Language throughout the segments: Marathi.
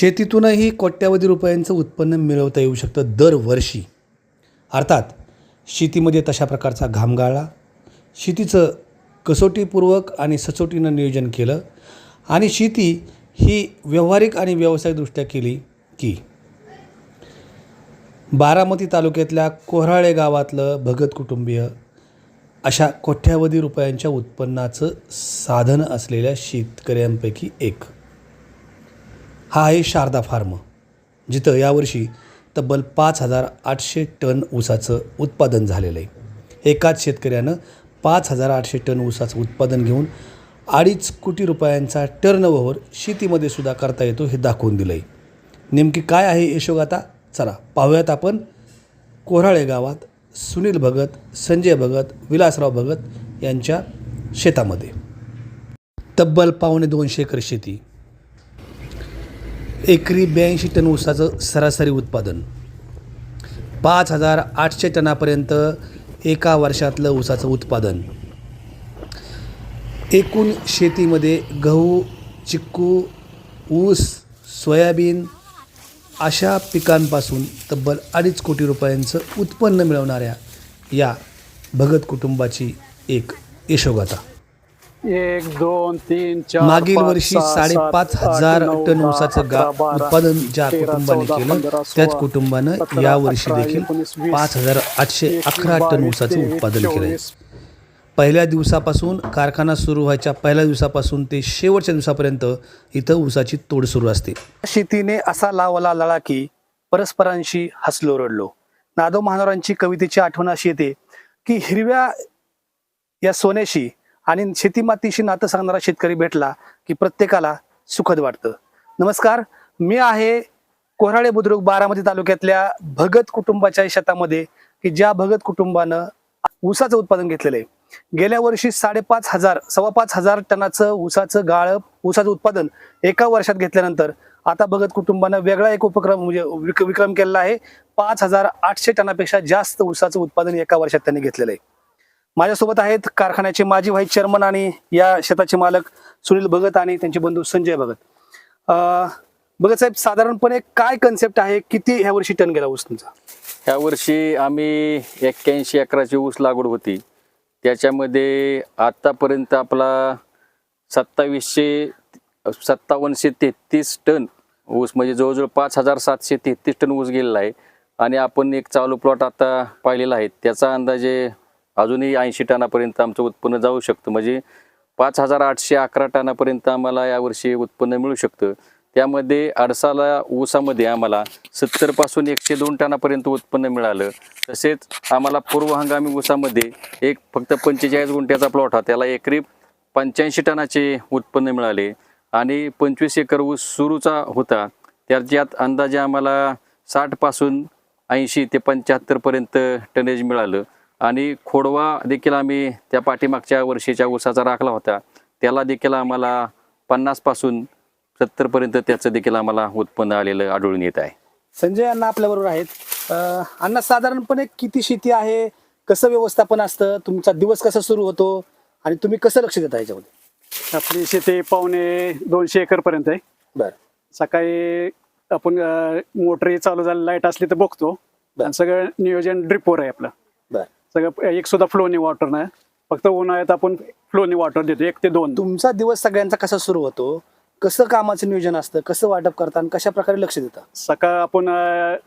शेतीतूनही कोट्यावधी रुपयांचं उत्पन्न मिळवता येऊ शकतं दरवर्षी. अर्थात शेतीमध्ये तशा प्रकारचा घामगाळा शेतीचं कसोटीपूर्वक आणि सचोटीनं नियोजन केलं आणि शेती ही व्यावहारिक आणि व्यावसायिकदृष्ट्या केली की बारामती तालुक्यातल्या कोऱ्हाळे गावातलं भगत कुटुंबीय अशा कोट्यावधी रुपयांच्या उत्पन्नाचं साधन असलेल्या शेतकऱ्यांपैकी एक. हा आहे शारदा फार्म जिथं यावर्षी तब्बल पाच हजार आठशे टन ऊसाचं उत्पादन झालेलं आहे. एकाच शेतकऱ्यानं पाच हजार आठशे टन ऊसाचं उत्पादन घेऊन अडीच कोटी रुपयांचा टर्नओव्हर शेतीमध्ये सुद्धा करता येतो हे दाखवून दिलं आहे नेमकी काय आहे यशोगाथा चला पाहूयात आपण. कोराळे गावात सुनील भगत संजय भगत विलासराव भगत यांच्या शेतामध्ये. तब्बल पावणे दोनशे एकर शेती एकरी ब्याऐंशी टन ऊसाचं सरासरी उत्पादन. पाच हजार आठशे टनापर्यंत एका वर्षातलं ऊसाचं उत्पादन. एकूण शेतीमध्ये गहू चिक्कू ऊस सोयाबीन अशा पिकांपासून तब्बल अडीच कोटी रुपयांचं उत्पन्न मिळवणाऱ्या या भगत कुटुंबाची एक यशोगाथा. एक दोन तीन चार मागील वर्षी साडेपाच हजार टन ऊसाचं गा उत्पादन ज्या कुटुंबाने केलं त्याच कुटुंबानं यावर्षी देखील पाच हजार आठशे अकरा टन ऊसाचं उत्पादन केलं. पहिल्या दिवसापासून कारखाना सुरू व्हायच्या पहिल्या दिवसापासून ते शेवटच्या दिवसापर्यंत इथं ऊसाची तोड सुरू असते. शेतीने असा लावला लळा की परस्परांशी हसलो रडलो. नादो महानोरांची कवितेची आठवण अशी येते की हिरव्या या सोन्याशी आणि शेतीमातीशी नातं सांगणारा शेतकरी भेटला की प्रत्येकाला सुखद वाटतं. नमस्कार मी आहे कोराळे बुद्रुक बारामती तालुक्यातल्या भगत कुटुंबाच्या शेतामध्ये की ज्या भगत कुटुंबानं ऊसाचं उत्पादन घेतलेलं आहे. गेल्या वर्षी साडेपाच हजार सव्वा पाच हजार टनाचं ऊसाचं गाळप ऊसाचं उत्पादन एका वर्षात घेतल्यानंतर आता भगत कुटुंबानं वेगळा एक उपक्रम म्हणजे विक- विक्रम केलेला आहे. पाच हजार आठशे टनापेक्षा जास्त ऊसाचं उत्पादन एका वर्षात त्यांनी घेतलेलं आहे. माझ्यासोबत आहेत कारखान्याचे माजी व्हाईस चेअरमन आणि या शेताचे मालक सुनील भगत आणि त्यांचे बंधू संजय भगत. भगत साहेब साधारणपणे काय कन्सेप्ट आहे? किती ह्या वर्षी टन गेला ऊस तुमचा? ह्या वर्षी आम्ही एक्क्याऐंशी एकराची ऊस लागवड होती. त्याच्यामध्ये आत्तापर्यंत आपला सत्तावीसशे सत्तावन्नशे तेहतीस टन ऊस म्हणजे जवळजवळ पाच हजार सातशे तेहतीस टन ऊस गेलेला आहे. आणि आपण एक चालू प्लॉट आता पाहिलेला आहे. त्याचा अंदाजे अजूनही ऐंशी टनापर्यंत आमचं उत्पन्न जाऊ शकतं. म्हणजे पाच हजार आठशे अकरा टनापर्यंत आम्हाला यावर्षी उत्पन्न मिळू शकतं. त्यामध्ये अडसाला ऊसामध्ये आम्हाला सत्तरपासून एकशे दोन टनापर्यंत उत्पन्न मिळालं. तसेच आम्हाला पूर्व हंगामी ऊसामध्ये एक फक्त पंचेचाळीस गुंठ्याचा प्लॉट हा त्याला एकरी पंच्याऐंशी टनाचे उत्पन्न मिळाले. आणि पंचवीस एकर ऊस सुरूचा होता. त्याच्यात अंदाजे आम्हाला साठपासून ऐंशी ते पंच्याहत्तरपर्यंत टनेज मिळालं. आणि खोडवा देखील आम्ही त्या पाठीमागच्या वर्षीच्या ऊसाचा राखला होता. त्याला देखील आम्हाला पन्नासपासून सत्तरपर्यंत त्याचं देखील आम्हाला उत्पन्न आलेलं आढळून येत आहे. संजय अण्णा आपल्या बरोबर आहेत. अं, अण्णा साधारणपणे किती शेती आहे? कसं व्यवस्थापन असतं? तुमचा दिवस कसा सुरू होतो? आणि तुम्ही कसं लक्ष देता याच्यामध्ये? आपली शेती पावणे दोनशे एकर पर्यंत आहे. बरं. सकाळी आपण मोटर चालू झाली लाइट असली तर बघतो. सगळं नियोजन ड्रिपवर आहे आपलं. बरं. सगळं एक सुद्धा फ्लोनी वॉटर नाही. फक्त उन्हाळ्यात आपण फ्लोनी वॉटर देतो एक ते दोन. तुमचा दिवस सगळ्यांचा कसा सुरू होतो? कसं कामाचं नियोजन असतं? कसं वाटप करता आणि कशा प्रकारे लक्ष देता? सकाळ आपण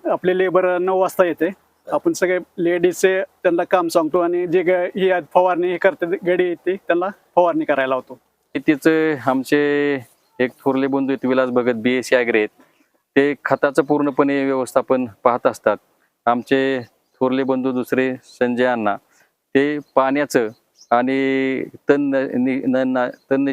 आपले लेबर नऊ वाजता येते. आपण सगळे लेडीजचे त्यांना काम सांगतो आणि जे ही आहेत फवारणी हे करते गडी येते त्यांना फवारणी करायला लावतो. शेतीचं आमचे एक थोरले बंधू आहेत Vilas Bhagat B S C आहेत. ते खताचं पूर्णपणे व्यवस्थापन पाहत असतात. आमचे थोरले बंधू दुसरे संजय अण्णा ते पाण्याचं आणि तण तण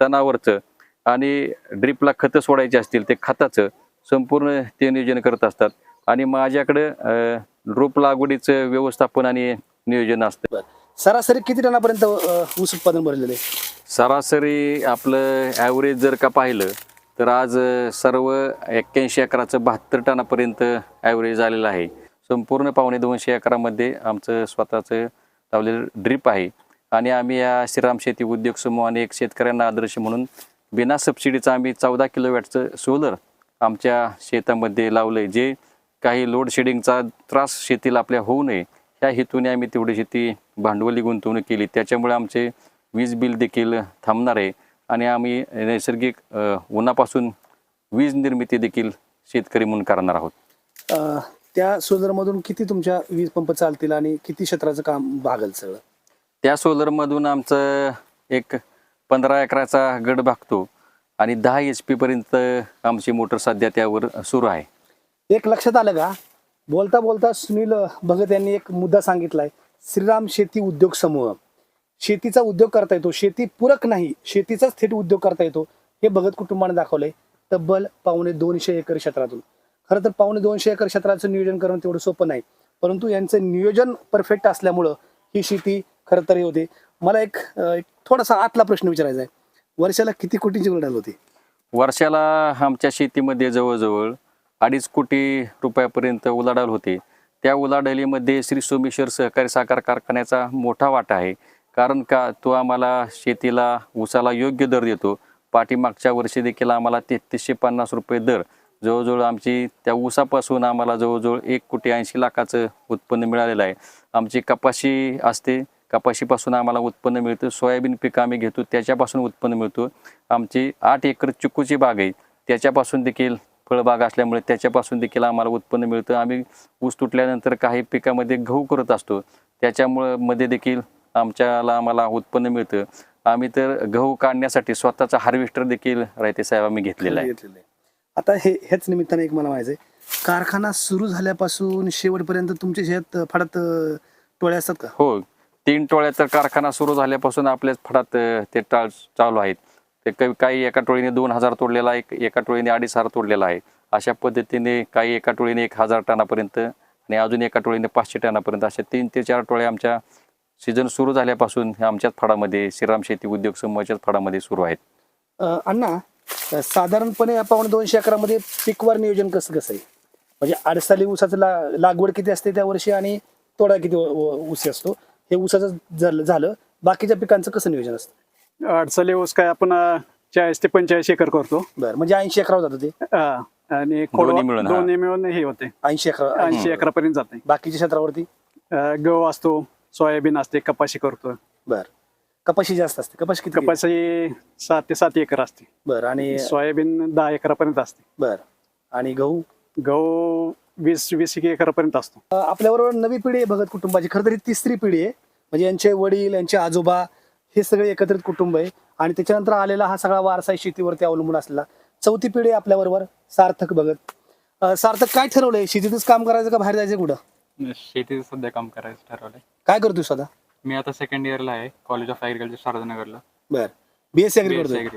तणावरचं आणि ड्रिपला खतं सोडायची असतील ते खताचं संपूर्ण ते नियोजन करत असतात. आणि माझ्याकडं रोप लागवडीचं व्यवस्थापन आणि नियोजन असतं. सरासरी किती टनापर्यंत ऊस उत्पादन भरलेलं आहे? सरासरी आपलं ॲव्हरेज जर का पाहिलं तर आज सर्व एक्क्याऐंशी एकराचं बहात्तर टनापर्यंत ॲव्हरेज आलेलं आहे. संपूर्ण पावणे दोनशे एकरामध्ये आमचं स्वतःचं लावलेलं ड्रीप आहे. आणि आम्ही या श्रीराम शेती उद्योग समूह आणि एक शेतकऱ्यांना आदर्श म्हणून बिना सबसिडीचं आम्ही चौदा किलोवॅटचं सोलर आमच्या शेतामध्ये लावलं आहे जे काही लोड शेडिंगचा त्रास शेतीला आपल्या होऊ नये ह्या हेतूने आम्ही तेवढी शेती भांडवली गुंतवणूक केली. त्याच्यामुळे आमचे वीज बिल देखील थांबणार आहे. आणि आम्ही नैसर्गिक उन्हापासून वीज निर्मिती देखील शेतकरी म्हणून करणार आहोत. त्या सोलरमधून किती तुमच्या वीज पंप चालतील आणि किती क्षेत्राचं काम भागल सगळं? त्या सोलरमधून आमचं एक पंधरा एकराचा गड भागतो आणि दहा एच पर्यंत आमची मोटर सध्या त्यावर सुरू आहे. एक लक्षात आलं का? बोलता बोलता सुनील भगत यांनी एक मुद्दा सांगितलाय श्रीराम शेती उद्योग समूह. शेतीचा उद्योग करता येतो शेती पूरक नाही शेतीचाच थेट उद्योग करता येतो हे भगत कुटुंबाने दाखवलंय. तब्बल पावणे दोनशे एकर क्षेत्रातून. खरं तर पावणे दोनशे एकर क्षेत्राचं नियोजन करणं तेवढं सोपं नाही. परंतु यांचं नियोजन परफेक्ट असल्यामुळं ही शेती खरं तर होते. मला एक एक थोडासा आतला प्रश्न विचारायचा आहे. वर्षाला किती कोटींची उलाढाल होती? वर्षाला आमच्या शेतीमध्ये जवळजवळ अडीच कोटी रुपयापर्यंत उलाढाल होते. त्या उलाढालीमध्ये श्री सोमेश्वर सहकारी साखर कारखान्याचा मोठा वाटा आहे. कारण का? तो आम्हाला शेतीला ऊसाला योग्य दर देतो. पाठीमागच्या वर्षी देखील आम्हाला तेहतीसशे पन्नास रुपये दर जवळजवळ आमची त्या ऊसापासून आम्हाला जवळजवळ एक कोटी ऐंशी लाखाचं उत्पन्न मिळालेलं आहे. आमची कपाशी असते कपाशीपासून आम्हाला उत्पन्न मिळतं सोयाबीन पिकं आम्ही घेतो त्याच्यापासून उत्पन्न मिळतो. आमची आठ एकर चिकूची बाग आहे त्याच्यापासून देखील फळबाग असल्यामुळे त्याच्यापासून देखील आम्हाला उत्पन्न मिळतं. आम्ही ऊस तुटल्यानंतर काही पिकामध्ये गहू करत असतो त्याच्यामुळं मध्ये देखील आमच्याला आम्हाला उत्पन्न मिळतं. आम्ही तर गहू काढण्यासाठी स्वतःचा हार्वेस्टर देखील रायते साहेब आम्ही घेतलेला आहे. आहे. आता हे हेच निमित्ताने एक मला माहिती आहे कारखाना सुरू झाल्यापासून शेवटपर्यंत तुमच्या शेत फडात अं, टोळ्या असतात का? हो. तीन टोळ्या तर कारखाना सुरू झाल्यापासून आपल्याच फडात अ, ते टाळ चालू आहेत. ते काही काही एका टोळीने दोन हजार तोडलेला आहे एका टोळीने अडीच हजार तोडलेला आहे. अशा पद्धतीने काही एका टोळीने एक हजार टनापर्यंत आणि अजून एका टोळीने पाचशे टनापर्यंत अशा तीन ते चार टोळ्या आमच्या सीझन सुरू झाल्यापासून आमच्याच फडामध्ये श्रीराम शेती उद्योग समूहाच्याच फडामध्ये सुरू आहेत. अं, अण्णा साधारणपणे या पावणे दोनशे अकरामध्ये पिकवार नियोजन कसं कसं आहे? म्हणजे अडसाली ऊसाचं ला लागवड किती असते त्या वर्षी आणि तोडा किती ऊस असतो? हे ऊसाचं झालं झालं. बाकीच्या पिकांचं कसं नियोजन असतं? अडचणी ऊस काय आपण चाळीस ते पंचेचाळीस एकर करतो. बरं म्हणजे ऐंशी अकरावर जातं ते. आणि दोन्ही मिळून, हा. हे होते. ऐंशी अकरा ऐंशी. एकरापर्यंत जाते. बाकीच्या क्षेत्रावरती? गहू असतो सोयाबीन असते कपाशी करतो. बरं. कपाशी जास्त असते. कपाशी किती कपाशी सात ते सात एकर असते. बरं आणि सोयाबीन दहा एकरापर्यंत असते. बरं आणि गहू? गहू वीस वीस एक एकरापर्यंत असतो. आपल्याबरोबर नवी पिढी आहे भगत कुटुंबाची. खरं तर ही तिसरी पिढी आहे. म्हणजे यांचे वडील यांचे आजोबा हे सगळे एकत्रित कुटुंब आहे. आणि त्याच्यानंतर आलेला हा सगळा वारसा आहे शेतीवरती अवलंबून असलेला. चौथी पिढी आहे आपल्याबरोबर सार्थक भगत. सार्थक काय ठरवलंय? शेतीतच काम करायचं का बाहेर जायचं कुठं? शेतीचं सध्या काम करायचं ठरवलंय. काय करतोय स्वतः? मी आता सेकंड इयरला आहे कॉलेज ऑफ ॲग्रिकल्चर शारदानगरला. बर. बीएससी करतोय? आहे.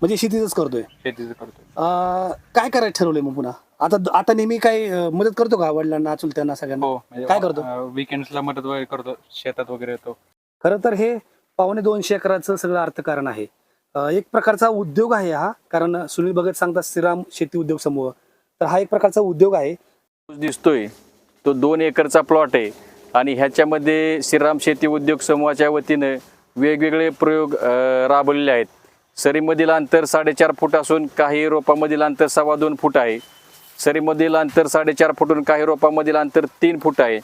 म्हणजे शेतीतच करतोय? शेतीचं करतोय. अ, काय करायचं ठरवलंय मग पुन्हा? आता आता नेहमी काय अ, मदत करतो का वडिलांना चुलत्यांना सगळ्यांना? हो काय करतो? विकेंड्सला मदत वगैरे करतो शेतात वगैरे येतो. खरं तर हे पावणे दोनशे एकराचं सगळं अर्थकारण आहे. अं, एक प्रकारचा उद्योग आहे हा कारण सुनील भगत सांगतात श्रीराम शेती उद्योग समूह. तर हा एक प्रकारचा उद्योग आहे. दिसतोय. तो दोन एकरचा प्लॉट आहे. आणि ह्याच्यामध्ये श्रीराम शेती उद्योग समूहाच्या वतीनं वेगवेगळे प्रयोग राबवलेले आहेत. सरीमधील अंतर साडेचार फूट असून काही रोपामधील अंतर सव्वा दोन फूट आहे. सरीमधील अंतर साडेचार फूटून काही रोपामधील अंतर तीन फूट आहे.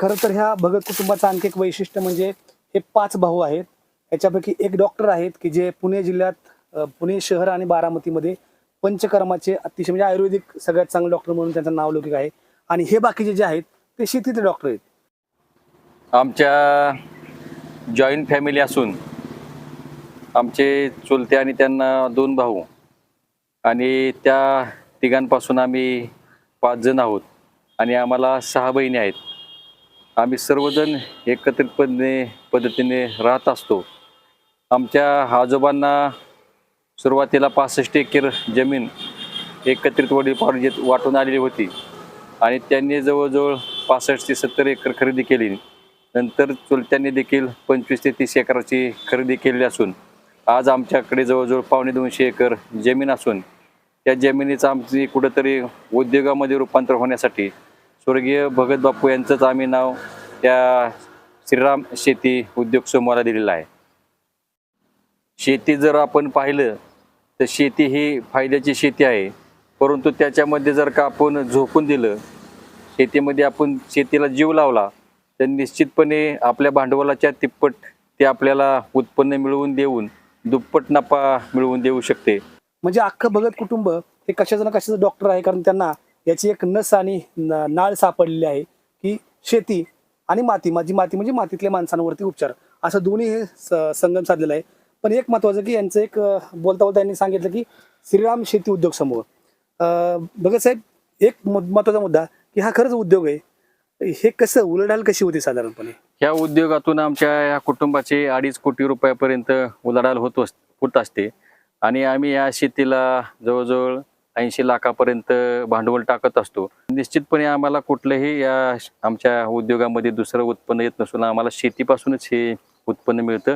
खरं तर ह्या भगत कुटुंबाचं आणखी एक वैशिष्ट्य म्हणजे हे पाच भाऊ आहेत. याच्यापैकी एक डॉक्टर आहेत की जे पुणे जिल्ह्यात पुणे शहर आणि बारामतीमध्ये पंचकर्माचे अतिशय म्हणजे आयुर्वेदिक सगळ्यात चांगले डॉक्टर म्हणून त्यांचं नाव लौकिक आहे. आणि हे बाकीचे जे आहेत ते शेतीचे डॉक्टर आहेत. आमच्या जॉईंट फॅमिली असून आमचे चुलते आणि त्यांना दोन भाऊ आणि त्या तिघांपासून आम्ही पाच जण आहोत आणि आम्हाला सहा बहिणी आहेत. आम्ही सर्वजण एकत्रितपणे पद्धतीने राहत असतो. आमच्या आजोबांना सुरुवातीला पासष्ट एकर जमीन एकत्रित वडील पाडून वाटून आलेली होती आणि त्यांनी जवळजवळ पासष्ट ते सत्तर एकर खरेदी केली. नंतर चुलत्यांनी देखील पंचवीस ते तीस एकराची खरेदी केलेली असून आज आमच्याकडे जवळजवळ पावणे दोनशे एकर जमीन असून त्या जमिनीचं आमची कुठंतरी उद्योगामध्ये रूपांतर होण्यासाठी स्वर्गीय भगत बापू यांचंच आम्ही नाव त्या श्रीराम शेती उद्योग समूहाला दिलेलं आहे. शेती जर आपण पाहिलं तर शेती ही फायद्याची शेती आहे. परंतु त्याच्यामध्ये जर का आपण झोपून दिलं शेतीमध्ये आपण शेतीला जीव लावला तर निश्चितपणे आपल्या भांडवलाच्या तिप्पट ते आपल्याला उत्पन्न मिळवून देऊन दुप्पट नफा मिळवून देऊ शकते. म्हणजे अख्खं भगत कुटुंब हे कशाचं ना कशाचं डॉक्टर आहे कारण त्यांना याची एक नस आणि नाळ सापडलेली आहे की शेती आणि माती माझी माती म्हणजे मातीतल्या माणसांवरती उपचार. असं दोन्ही हे संगम साधलेलं आहे. पण एक महत्वाचं की यांचं एक बोलता बोलता यांनी सांगितलं की श्रीराम शेती उद्योग समूह. अं, भगत साहेब एक महत्त्वाचा मुद्दा की हा खरंच उद्योग आहे. हे कसं उलाढाल कशी होती साधारणपणे? या उद्योगातून आमच्या या कुटुंबाचे अडीच कोटी रुपयापर्यंत उलाढाल होत होत असते. आणि आम्ही या शेतीला जवळजवळ ऐंशी लाखापर्यंत भांडवल टाकत असतो. निश्चितपणे आम्हाला कुठलंही या आमच्या उद्योगामध्ये दुसरं उत्पन्न येत नसून आम्हाला शेतीपासूनच हे उत्पन्न मिळतं.